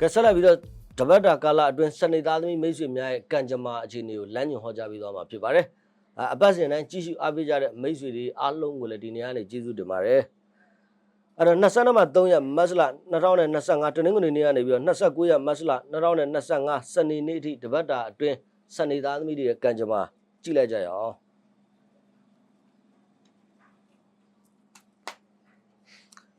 ကဲဆက်လက်ပြီးတော့တပတ်တာကာလအတွင်းစနေသားသမီးမိတ်ဆွေများရဲ့ကံကြမ္မာအခြေအနေကိုလမ်းညွှန်ဟောကြားပေးသွားမှာဖြစ်ပါတယ်အအပတ်စဉ်တိုင်းကြည့်ရှုအားပေးကြတဲ့မိတ်ဆွေတွေအားလုံးကိုလည်းဒီနေ့ကနေကျေးဇူးတင်ပါတယ်အဲ့တော့22မှာ3ရက်မတ်လ2025တနင်္ဂနွေနေ့ကနေပြီးတော့29ရက်မတ်လ2025စနေနေ့အထိတပတ်တာအတွင်းစနေသားသမီးတွေရဲ့ကံကြမ္မာကြည့်လိုက်ကြရအောင်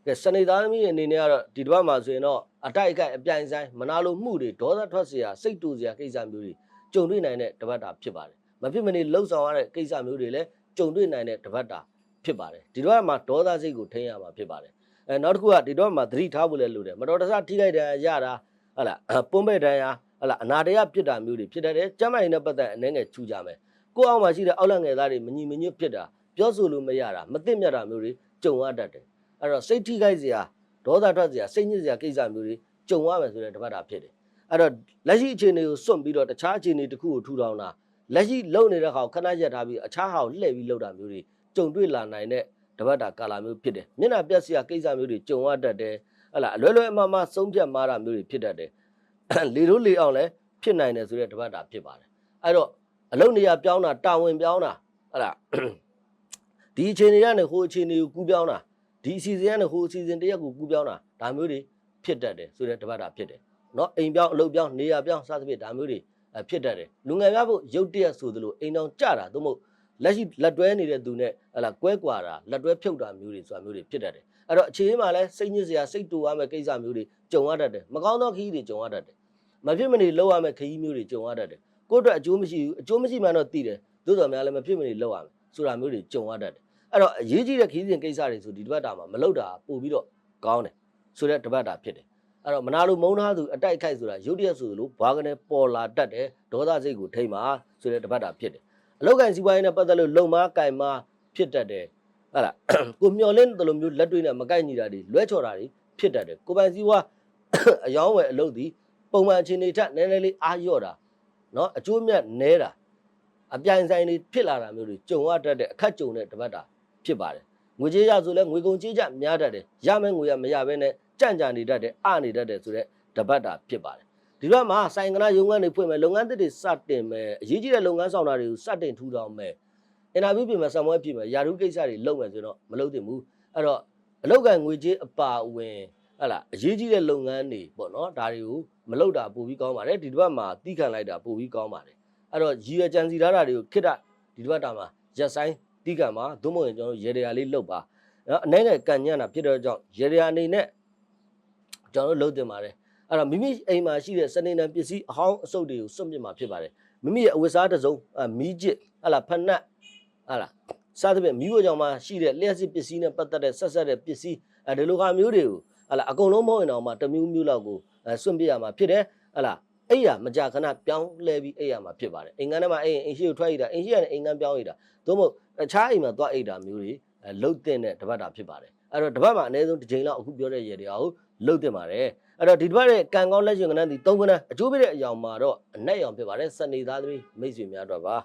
ကဲစနေသားသမီးရဲ့အနေနဲ့ကတော့ဒီတစ်ပတ်မှာဆိုရင်တော့အတိုက်အခိုက်အပြိုင်ဆိုင်မနာလိုမှုတွေဒေါသထွက်စရာစိတ်တူစရာကိစ္စမျိုးတွေကြုံတွေ့နိုင်တဲ့တပတ်တာဖြစ်ပါတယ်မဖြစ်မနေလှုပ်ဆောင်ရတဲ့ကိစ္စမျိုးတွေလည်းကြုံတွေ့နိုင်တဲ့တပတ်တာဖြစ်ပါတယ်ဒီတော့မှဒေါသစိတ်ကိုထိန်းရမှာဖြစ်ပါတယ်အဲနောက်တစ်ခုကဒီတော့မှသတိထားဖို့လည်းလိုတယ်မတော်တဆထိလိုက်တယ်ရတာဟလာပွန်းပဲ့တန်းရဟလာအနာတရားဖြစ်တာမျိုးတွေဖြစ်တတ်တယ်ကျမ်းမာရေးနဲ့ပတ်သက်အနေငယ်ချူကြမယ်ကိုယ့်အောက်မှာရှိတဲ့အောက်လက်ငယ်သားတွေမညီမညွတ်ဖြစ်တာပြောဆိုလို့မရတာမသိမြတ်တာမျိုးတွေကြုံရတတ်တယ် အဲ့တော့စိတ်ထိခိုက်စရာဒေါသထွက်စရာစိတ်ညစ်စရာကိစ္စမျိုးတွေကြုံရမယ်ဆိုတဲ့တပတ်တာဖြစ်တယ်အဲ့တော့လက်ရှိအခြေအနေကိုစွန့်ပြီးတော့တခြားအခြေအနေတစ်ခုကိုထူထောင်တာလက်ရှိလုံနေတဲ့ဟောက်ခဏရက်ထားပြီးအခြားဟောက်လှည့်ပြီးလောက်တာမျိုးတွေကြုံတွေ့လာနိုင်တဲ့တပတ်တာကာလာမျိုးဖြစ်တယ်မျက်နှာပြက်စရာကိစ္စမျိုးတွေကြုံရတတ်တယ်ဟလာအလွယ်လွယ်အမမဆုံးဖြတ်မာတာမျိုးတွေဖြစ်တတ်တယ်လေတို့လေအောင်လည်းဖြစ်နိုင်တယ်ဆိုတဲ့တပတ်တာဖြစ်ပါတယ်အဲ့တော့အလုံနေရာပြောင်းတာတာဝန်ပြောင်းတာဟလာဒီအခြေအနေကနေဟိုအခြေအနေကိုကူးပြောင်းတာ ဒီအစီအစဉ်ကနေဟိုအစီအစဉ်တစ်ရက်ကိုကူးပြောင်းတာဒါမျိုးတွေဖြစ်တတ်တယ်ဆိုတဲ့တပတ်တာဖြစ်တယ်နော်အိမ်ပြောင်းအလုပ်ပြောင်းနေရာပြောင်းစသဖြင့်ဒါမျိုးတွေအဲဖြစ်တတ်တယ်လူငယ်များဖို့ရုပ်တရက်ဆိုသလိုအိမ်တောင်ကြတာသို့မဟုတ်လက်ရှိလက်တွဲနေတဲ့သူနဲ့ဟလာကွဲကွာတာလက်တွဲဖြုတ်တာမျိုးတွေဆိုတာမျိုးတွေဖြစ်တတ်တယ်အဲ့တော့အခြေအမှာလဲစိတ်ညစ်စရာစိတ်တူရမယ့်ကိစ္စမျိုးတွေကြုံရတတ်တယ်မကောင်းသောခရီးတွေကြုံရတတ်တယ်မဖြစ်မနေလောက်ရမယ့်ခရီးမျိုးတွေကြုံရတတ်တယ်ကိုယ့်အတွက်အကျိုးမရှိဘူးအကျိုးမရှိမှတော့သိတယ်သို့တော်များလည်းမဖြစ်မနေလောက်ရမယ်ဆိုတာမျိုးတွေကြုံရတတ်တယ် အဲ့တော့အရေးကြီးတဲ့ခရီးစဉ်ကိစ္စတွေဆိုဒီတစ်ပတ်တာမှာမလောက်တာပို့ပြီးတော့ကောင်းတယ်ဆိုတဲ့တစ်ပတ်တာဖြစ်တယ်အဲ့တော့မနာလိုမုန်းထားသူအတိုက်ခိုက်ဆိုတာရုပ်တရက်ဆိုလိုဘွားကနေပေါ်လာတတ်တယ်ဒေါသစိတ်ကိုထိမ့်ပါဆိုတဲ့တစ်ပတ်တာဖြစ်တယ်အလောက်ကန်စီးပွားရေးနဲ့ပတ်သက်လို့လုံမားကင်မာဖြစ်တတ်တယ်ဟုတ်လားကိုမျော်လင့်တယ်လို့မျိုးလက်တွေ့နဲ့မကိုက်ညီတာတွေလွဲချော်တာတွေဖြစ်တတ်တယ်ကိုပိုင်စည်းဝါအယောင်းဝယ်အလုပ်ဒီပုံမှန်အခြေအနေထက်နည်းနည်းလေးအားလျော့တာနော်အကျိုးမြတ်နဲတာအပြိုင်ဆိုင်တွေဖြစ်လာတာမျိုးတွေကြုံရတတ်တဲ့အခက်ကြုံတဲ့တစ်ပတ်တာ ဖြစ်ပါတယ်ငွေကြေးရဆိုလဲငွေကုန်ကြေးကြများတတ်တယ်ရမယ်ငွေရမရဘဲနဲ့ကြံ့ကြာနေတတ်တယ်အနေတတ်တယ်ဆိုတဲ့တပတ်တာဖြစ်ပါတယ်ဒီတော့မှာဆိုင်ကနာရုံငန်းတွေဖွင့်မယ်လုပ်ငန်းသစ်တွေစတင်မယ်အရေးကြီးတဲ့လုပ်ငန်းဆောင်တာတွေကိုစတင်ထူထောင်မယ်အင်တာဗျူးပြင်မယ်ဆံမွဲပြင်မယ်ယာရုကိစ္စတွေလုပ်မယ်ဆိုတော့မလုပ်သင့်ဘူးအဲ့တော့အလောက်ကန်ငွေကြေးအပါအဝင်ဟလာအရေးကြီးတဲ့လုပ်ငန်းတွေပေါ့နော်ဒါတွေကိုမလုပ်တာပိုပြီးကောင်းပါတယ်ဒီတစ်ပတ်မှာတီးခံလိုက်တာပိုပြီးကောင်းပါတယ်အဲ့တော့ရည်ရွယ်ကြံစီထားတာတွေကိုခိတ္တဒီတစ်ပတ်တာမှာရက်ဆိုင် တီးခံပါသို့မဟုတ်ရင်ကျွန်တော်တို့ရေတရာလေးလုပ်ပါနော်အနေနဲ့ကန်ညံ့တာဖြစ်တဲ့ကြောင့်ရေတရာအနေနဲ့ကျွန်တော်တို့လုပ်တင်ပါတယ်အဲ့တော့မိမိအိမ်မှာရှိတဲ့စနေနံပစ္စည်းအဟောင်းအစုပ်တွေကိုစွန့်ပစ်မှာဖြစ်ပါတယ်မိမိရဲ့အဝတ်စားတစ်စုံအမီးကျစ်ဟလာဖက်နက်ဟလာစားတဲ့မိဖို့ကြောင့်မှရှိတဲ့လျှက်စစ်ပစ္စည်းနဲ့ပတ်သက်တဲ့ဆက်ဆက်တဲ့ပစ္စည်းအဲဒီလိုခါမျိုးတွေကိုဟလာအကုန်လုံးမဟုတ်ရင်တော့မှတစ်မျိုးမျိုးလောက်ကိုအဲစွန့်ပစ်ရမှာဖြစ်တယ်ဟလာ အဲ့ရမကြခဏပြောင်းလဲပြီးအဲ့ရမှာဖြစ်ပါတယ်အိမ်ကန်းထဲမှာအဲ့ရင်အိမ်ရှိကိုထွက်ရတာအိမ်ရှိကနေအိမ်ကန်းပြောင်းရတာသို့မဟုတ်အခြားအိမ်မှာသွားအိတ်တာမျိုးတွေအဲလှုပ်တဲ့နဲ့တပတ်တာဖြစ်ပါတယ်အဲ့တော့တပတ်မှာအနည်းဆုံးတစ်ချိန်လောက်အခုပြောတဲ့ရေတွေအောင်လှုပ်တင်ပါတယ်အဲ့တော့ဒီတစ်ပတ်ရဲ့ကံကောင်းလက်ရှင်ကဏ္ဍဒီ၃ကဏ္ဍအကျိုးပေးတဲ့အယောင်မှာတော့အနက်ရောင်ဖြစ်ပါတယ်စနေသားသမီးမိတ်ဆွေများတော့ပါ